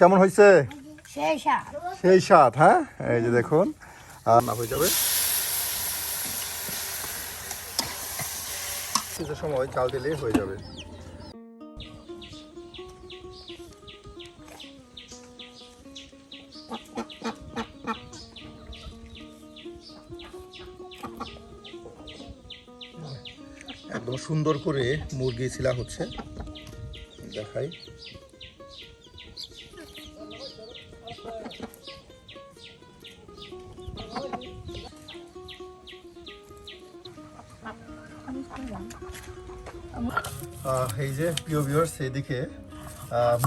কেমন হয়েছে? সেই স্বাদ হ্যাঁ? এই যে দেখুন আর না হয়ে যাবে। কিছু সময় চাল দিলেই হয়ে যাবে। একদম সুন্দর করে মুরগি ছিলা হচ্ছে। দেখাই। এই যে প্রিয় ভিউয়ার্স এদিকে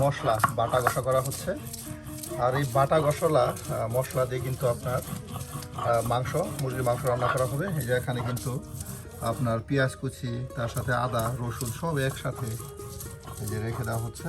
মশলা, বাটা ঘষা করা হচ্ছে। আর এই বাটা গসলা মশলা দিয়ে কিন্তু আপনার মাংস, মুরগির মাংস রান্না করা হবে। এই যে এখানে কিন্তু আপনার পেঁয়াজ কুচি, তার সাথে আদা, রসুন সব একসাথে এই যে রেখে দেওয়া হচ্ছে।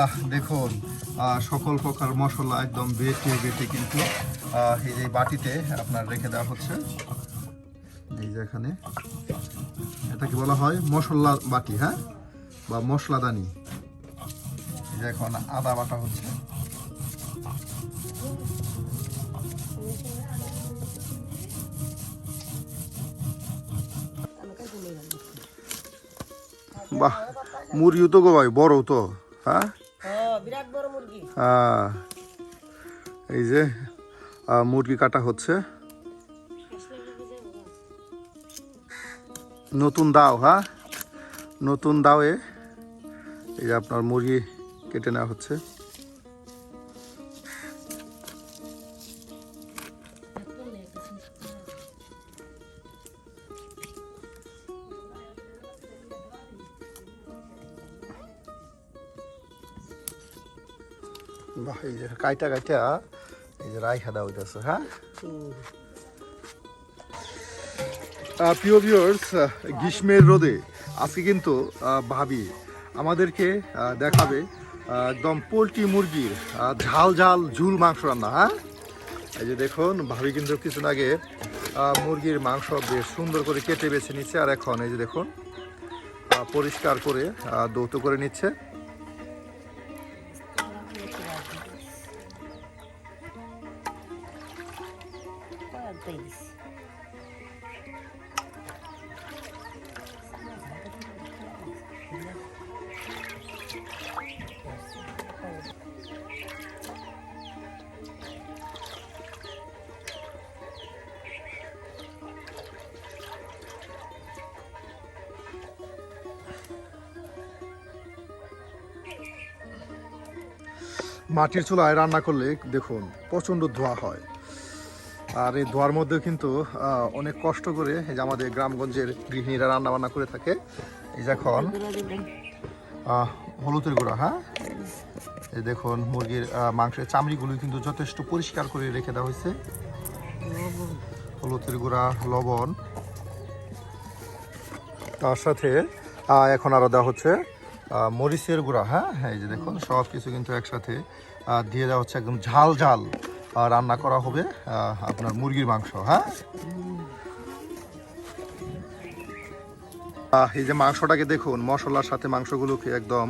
বাহ, দেখুন সকল প্রকার মশলা একদম বেটে বেটে কিন্তু এই যে বাটিতে আপনার রেখে দেওয়া হচ্ছে। এই যে এখানে, এটাকে বলা হয় মশলা বাটি হ্যাঁ? বা মশলাদানি। যে এখন আদা বাটা হচ্ছে। বাহ, মুরগিও তো গো ভাই বড় তো হ্যাঁ? আহ, এই যে মুরগি কাটা হচ্ছে। নতুন দাও হ্যাঁ? নতুন দাওয়ে এই যে আপনার মুরগি কেটে নেওয়া হচ্ছে। কাইটা কাইটা, এই যে রাইখা দেওয়া হইতেছে হ্যাঁ? প্রিয় ভিউয়ার্স গ্রীষ্মের রোদে আজকে কিন্তু ভাবি আমাদেরকে দেখাবে একদম পোলট্রি মুরগির ঝাল ঝাল ঝুল মাংস রান্না হ্যাঁ? এই যে দেখুন, ভাবি কিন্তু কিছুদিন আগে মুরগির মাংস বেশ সুন্দর করে কেটে বেছে নিচ্ছে, আর এখন এই যে দেখুন পরিষ্কার করে দৌত করে নিচ্ছে। মাটির চুলায় রান্না করলে দেখুন প্রচণ্ড ধোয়া হয়। আর এই ধোয়ার মধ্যে কিন্তু অনেক কষ্ট করে এই যে আমাদের গ্রামগঞ্জের গৃহিণীরা রান্না বান্না করে থাকে। এই যে এখন হলুদের গুঁড়া হ্যাঁ? এই দেখুন, মুরগির মাংসের চামড়িগুলো কিন্তু যথেষ্ট পরিষ্কার করে রেখে দেওয়া হয়েছে। হলুদের গুঁড়া, লবণ। তার সাথে এখন আরও দেওয়া হচ্ছে মরিচের গুঁড়া হ্যাঁ? হ্যাঁ, এই যে দেখুন সব কিছু কিন্তু একসাথে দিয়ে দেওয়া হচ্ছে একদম ঝাল ঝাল রান্না করা হবে আপনার মুরগির মাংস হ্যাঁ? এই যে মাংসটাকে দেখুন মশলার সাথে মাংসগুলোকে একদম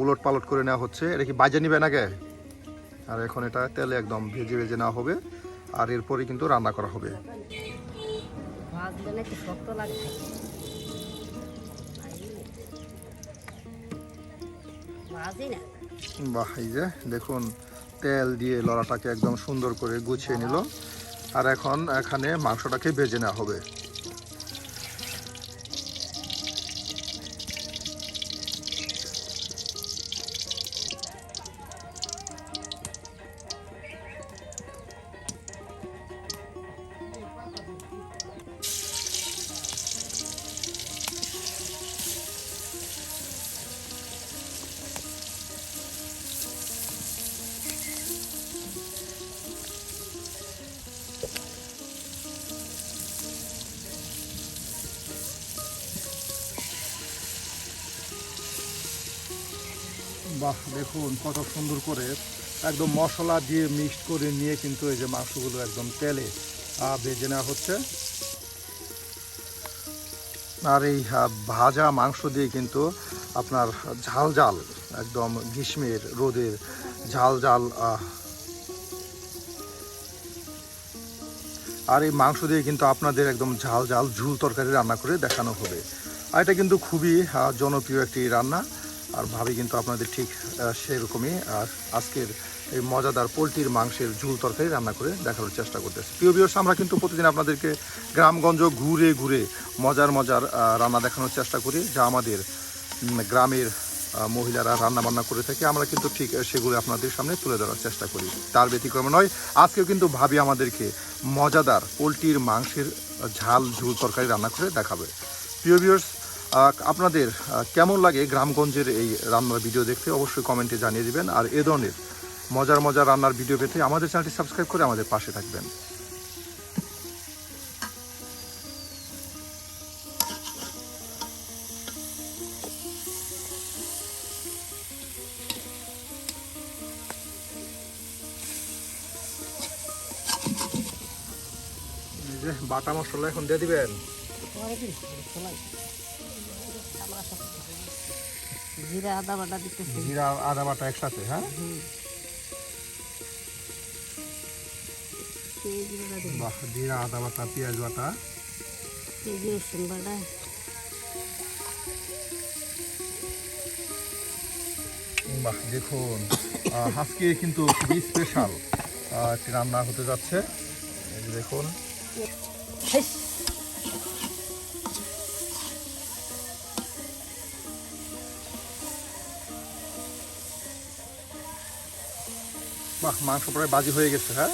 উলট পালট করে নেওয়া হচ্ছে। এটা কি বাজে নিবে নাকি? আর এখন এটা তেলে একদম ভেজে ভেজে নেওয়া হবে আর এরপরে কিন্তু রান্না করা হবে। বাহ, এই যে দেখুন, তেল দিয়ে লড়াটাকে একদম সুন্দর করে গুছিয়ে নিল। আর এখন এখানে মাংসটাকে ভেজে নেওয়া হবে। বাহ, দেখুন কত সুন্দর করে একদম মশলা দিয়ে মিক্সড করে নিয়ে কিন্তু এই যে মাংসগুলো একদম তেলে ভেজে নেওয়া হচ্ছে। আর এই ভাজা মাংস দিয়ে কিন্তু আপনার ঝাল ঝাল, একদম গ্রীষ্মের রোদের ঝাল ঝাল আর এই মাংস দিয়ে কিন্তু আপনাদের একদম ঝাল ঝাল ঝুল তরকারি রান্না করে দেখানো হবে। আর এটা কিন্তু খুবই জনপ্রিয় একটি রান্না। আর ভাবি কিন্তু আপনাদের ঠিক সেরকমই। আর আজকের এই মজাদার পোলট্রির মাংসের ঝুল তরকারি রান্না করে দেখানোর চেষ্টা করতেছি। প্রিয় বিয়স আমরা কিন্তু প্রতিদিন আপনাদেরকে গ্রামগঞ্জ ঘুরে ঘুরে মজার মজার রান্না দেখানোর চেষ্টা করি, যা আমাদের গ্রামের মহিলারা রান্না বান্না করে থাকে। আমরা কিন্তু ঠিক সেগুলো আপনাদের সামনে তুলে ধরার চেষ্টা করি। তার ব্যতিক্রম নয়, আজকেও কিন্তু ভাবি আমাদেরকে মজাদার পোলট্রির মাংসের ঝাল, ঝুল তরকারি রান্না করে দেখাবে। প্রিয় ভিউয়ার্স আপনাদের কেমন লাগে গ্রামগঞ্জের এই রান্নার ভিডিও দেখতে? অবশ্যই কমেন্টে জানিয়ে দিবেন। আর এ ধরনের মজার মজার রান্নার ভিডিও পেতে আমাদের চ্যানেলটি সাবস্ক্রাইব করে আমাদের পাশে থাকবেন। বাটা মশলা এখন দিয়ে দিবেন। জিরা আদা বাটা দিতেছি। জিরা আদা বাটা একসাথে হ্যাঁ? বাহ জিরা আদা বাটা পেঁয়াজ বাটা। পেঁয়াজ রসুন বাটা। বাহ দেখুন আজকে কিন্তু খুবই স্পেশাল একটি রান্না হতে যাচ্ছে। দেখুন। বাহ, মাংস প্রায় বাজি হয়ে গেছে হ্যাঁ?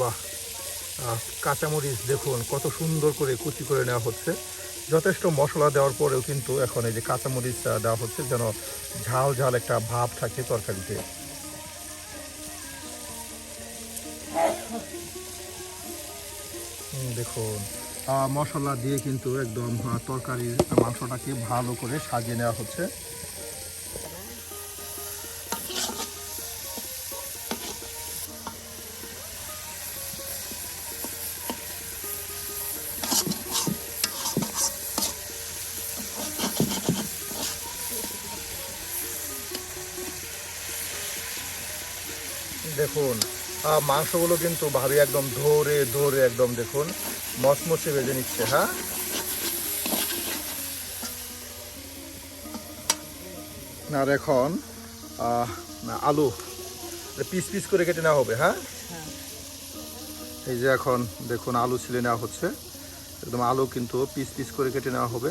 বাহ কাঁচামরিচ দেখুন, কত সুন্দর করে কুচি করে নেওয়া হচ্ছে। যথেষ্ট মশলা দেওয়ার পরেও কিন্তু এখন এই যে কাঁচামরিচ আহ, দেওয়া হচ্ছে যেন ঝাল ঝাল একটা ভাব থাকে তরকারিতে। দেখুন মশলা দিয়ে কিন্তু একদম তরকারি তরকারির মাংসটাকে ভালো করে সাজিয়ে নেওয়া হচ্ছে। দেখুন মাংসগুলো কিন্তু ভাবি একদম ধরে ধরে একদম দেখুন, মচমচে বেজে নিচ্ছে হ্যাঁ? আর এখন আলু পিস পিস করে কেটে নেওয়া হবে হ্যাঁ? এই যে এখন দেখুন, আলু ছিলে নেওয়া হচ্ছে, একদম আলু কিন্তু পিস পিস করে কেটে নেওয়া হবে।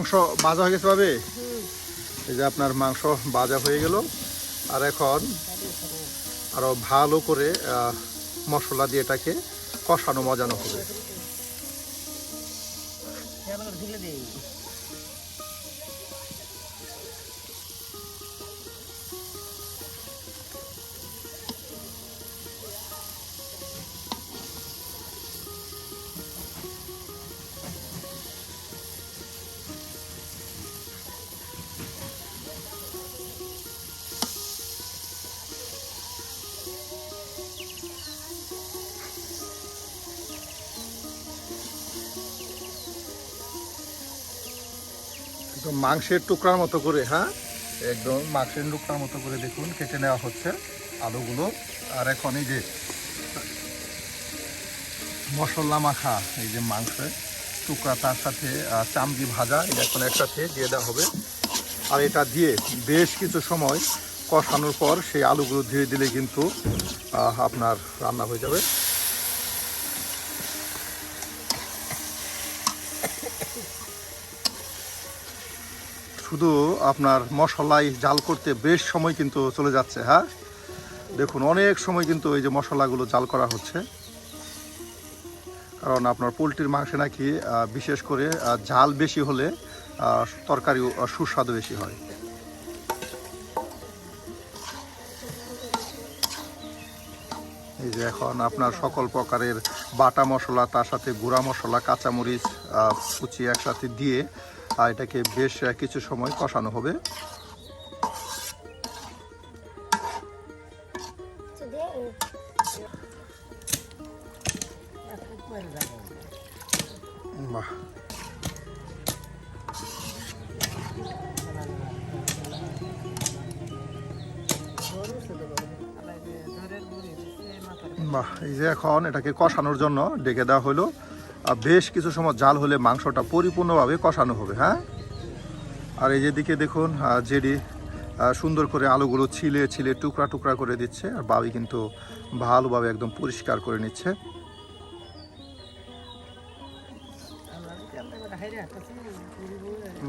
মাংস ভাজা হয়ে গেছে ভাবে? এই যে আপনার মাংস ভাজা হয়ে গেল। আর এখন আরও ভালো করে মশলা দিয়ে এটাকে কষানো, মজানো হবে। একদম মাংসের টুকরার মতো করে হ্যাঁ? একদম মাংসের টুকরার মতো করে দেখুন, কেটে নেওয়া হচ্ছে আলুগুলো। আর এখন এই যে মশলা মাখা, এই যে মাংসের টুকরা, তার সাথে চামড়ি ভাজা এটা এখন একসাথে দিয়ে দেওয়া হবে। আর এটা দিয়ে বেশ কিছু সময় কষানোর পর সেই আলুগুলো ধীরে দিলে কিন্তু আপনার রান্না হয়ে যাবে। শুধু আপনার মশলাই জাল করতে বেশ সময় কিন্তু চলে যাচ্ছে হ্যাঁ? দেখুন, অনেক সময় কিন্তু এই যে মশলাগুলো জাল করা হচ্ছে। কারণ আপনার পোলট্রির মাংসে নাকি বিশেষ করে ঝাল বেশি হলে তরকারি সুস্বাদু বেশি হয়। এই যে এখন আপনার সকল প্রকারের বাটা মশলা, তার সাথে গুঁড়া মশলা, কাঁচামরিচ কুচি একসাথে দিয়ে আহ, এটাকে বেশ কিছু সময় কষানো হবে। বাহ। বাহ এই যে এখন এটাকে কষানোর জন্য ডেকে দেওয়া হলো। আর বেশ কিছু সময় জাল হলে মাংসটা পরিপূর্ণভাবে কষানো হবে হ্যাঁ? আর এই যেদিকে দেখুন জেডি সুন্দর করে আলুগুলো ছিলে ছিলে টুকরা টুকরা করে দিচ্ছে আর বাবি কিন্তু ভালোভাবে একদম পরিষ্কার করে নিচ্ছে।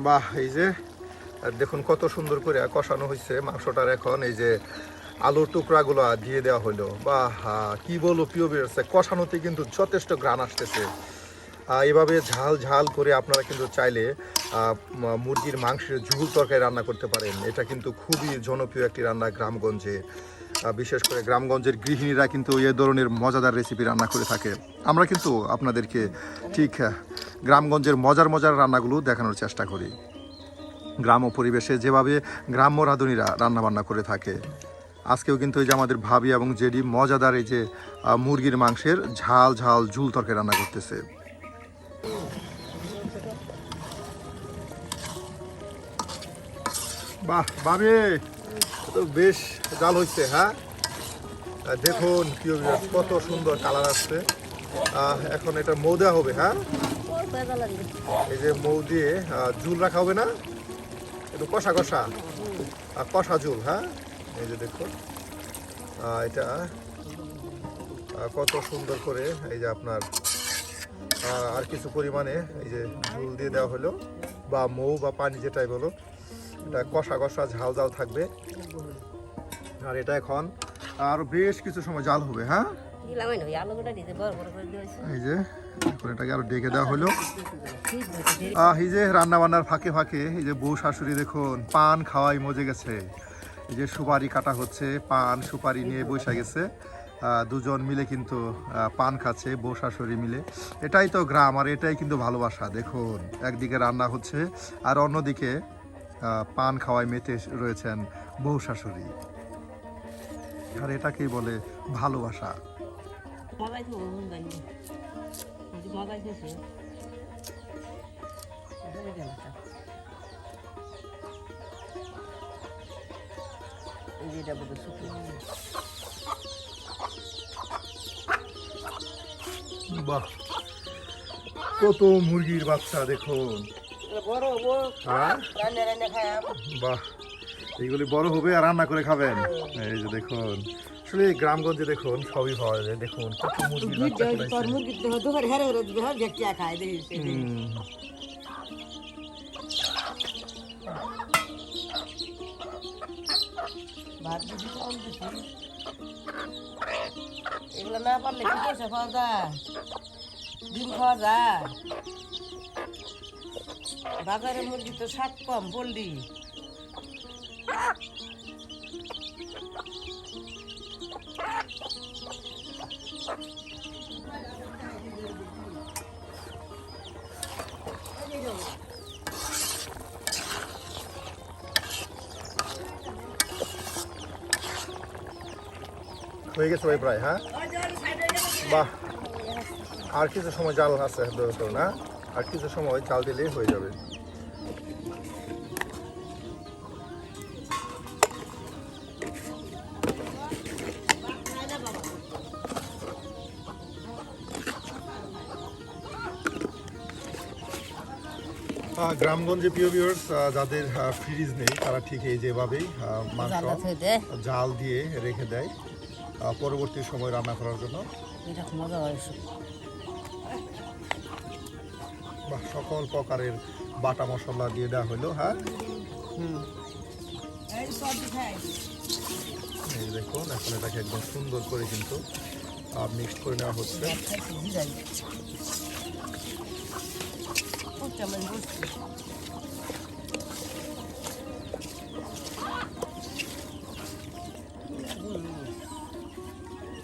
বাহ, এই যে দেখুন কত সুন্দর করে কষানো হয়েছে মাংসটার এখন। এই যে আলুর টুকরাগুলো দিয়ে দেওয়া হলো। বা কি বলব প্রিয় বেরোচ্ছে কষানোতে কিন্তু যথেষ্ট গ্রান আসতেছে। এভাবে ঝাল ঝাল করে আপনারা কিন্তু চাইলে মুরগির মাংসের ঝুল তরকারি রান্না করতে পারেন। এটা কিন্তু খুবই জনপ্রিয় একটি রান্না গ্রামগঞ্জে। বিশেষ করে গ্রামগঞ্জের গৃহিণীরা কিন্তু এ ধরনের মজাদার রেসিপি রান্না করে থাকে। আমরা কিন্তু আপনাদেরকে ঠিক গ্রামগঞ্জের মজার মজার রান্নাগুলো দেখানোর চেষ্টা করি। গ্রাম্য পরিবেশে যেভাবে গ্রাম্য রাঁধুনিরা রান্নাবান্না করে থাকে, আজকেও কিন্তু এই যে আমাদের ভাবি এবং জেডি মজাদার এই যে মুরগির মাংসের ঝাল ঝাল ঝুল তরকারি রান্না করতেছে। বাহ ভাবি তো বেশ জাল হচ্ছে হ্যাঁ? দেখুন হবে, কত সুন্দর কালার আসছে। এখন এটা মৌ দেওয়া হবে হ্যাঁ? এই যে মৌ দিয়ে ঝুল রাখা হবে না? একটু কষা কষা। আর কষা ঝুল হ্যাঁ? এই যে দেখুন। এটা কত সুন্দর করে এই যে আপনার আর কিছু পরিমাণে এই যে ঝুল দিয়ে দেওয়া হলো বা মৌ বা পানি যেটাই বলো এটা কষা কষা ঝাল ঝাল থাকবে। আর এটা এখন আর বেশ কিছু সময় জাল হবে হ্যাঁ? এটাকে আরও ডেকে দেওয়া হলো। এই যে রান্না বান্নার ফাঁকে ফাঁকে, এই যে বউ শাশুড়ি দেখুন, পান খাওয়াই মজে গেছে। এই যে সুপারি কাটা হচ্ছে, পান, সুপারি নিয়ে বসে গেছে। দুজন মিলে কিন্তু পান খাচ্ছে, বউ শাশুড়ি মিলে। এটাই তো গ্রাম, আর এটাই কিন্তু ভালোবাসা, দেখুন। একদিকে রান্না হচ্ছে, আর অন্যদিকে পান খাওয়ায় মেতে রয়েছেন বউ শাশুড়ি। আর এটাকেই বলে ভালোবাসা। বাহ কত মুরগির বাচ্চা দেখুন। বাহ এইগুলি বড় হবে আর রান্না করে খাবেন? এই যে দেখুন আসলে গ্রামগঞ্জে দেখুন সবই পাওয়া যায় দেখুন কত ফলাইছে। হুম। এগুলো না পারলে কি পয়সা পাওয়া যায়? ডিম খাওয়া যায়? বাজারে মুরগি তো স্বাদ কম, বললি। হয়ে গেছে ভাই প্রায় হ্যাঁ? বাহ। আর কিছু সময় জাল আছে না আর কিছু সময় জাল দিলেই হয়ে যাবে। গ্রামগঞ্জে প্রিয় ভিউয়ার্স যাদের ফ্রিজ নেই তারা ঠিক এই যেভাবেই মাংস জাল দিয়ে রেখে দেয় পরবর্তী সময় রান্না করার জন্য। এটা মজা হয়। সকল প্রকারের বাটা মশলা দিয়ে দেওয়া হলো হ্যাঁ? এই দেখুন, এখন এটাকে একদম সুন্দর করে কিন্তু মিক্সড করে নেওয়া হচ্ছে।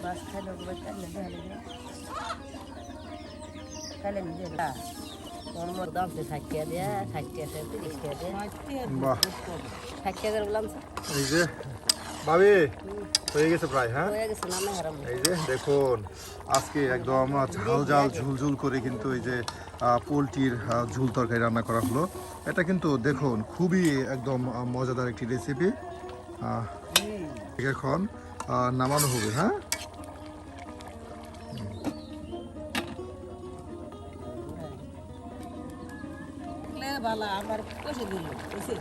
বাস খাইলে কালে নিজে তোর দাম সে ষাট টাকা দেয়া ষাট টাকা তিরিশ টাকা দেয়া। বাহ। ষাট টাকা বললাম এই যে ভাবি হয়ে গেছে প্রায় হ্যাঁ? এই যে দেখুন আজকে একদম ঝাল ঝাল ঝুলঝুল করে কিন্তু এই যে পোলট্রির ঝুল তরকারি রান্না করা হলো। এটা কিন্তু দেখুন খুবই একদম মজাদার একটি রেসিপি এখন নামানো হবে হ্যাঁ? বালা আমার কষে দিল বুঝছি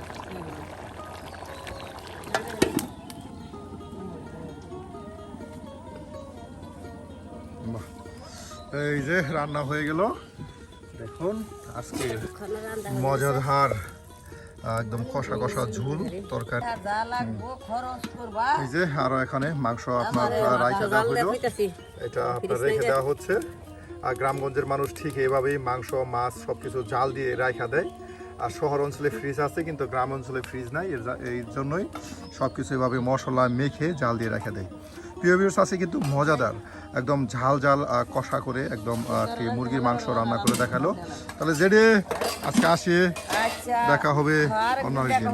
এই যে রান্না হয়ে গেল। দেখুন আজকে মজাদার আহ, একদম কষা কষা ঝুল তরকারি। এই যে আরও এখানে মাংস আপনার রাইখা দেওয়া হলো এটা আপনার রেখে দেওয়া হচ্ছে। আর গ্রামগঞ্জের মানুষ ঠিক এভাবেই মাংস মাছ সবকিছু জাল দিয়ে রাখা দেয়। আর শহর অঞ্চলে ফ্রিজ আছে কিন্তু গ্রাম অঞ্চলে ফ্রিজ নাই। এর এই জন্যই সব কিছু এভাবে মশলা মেখে জাল দিয়ে রাখা দেয়। প্রিয় ভিউস আছে কিন্তু মজাদার। একদম ঝাল ঝাল কষা করে একদম মুরগির মাংস রান্না করে দেখাল। তাহলে জেডে আজকে আসি। আচ্ছা। দেখা হবে অন্য একদিন।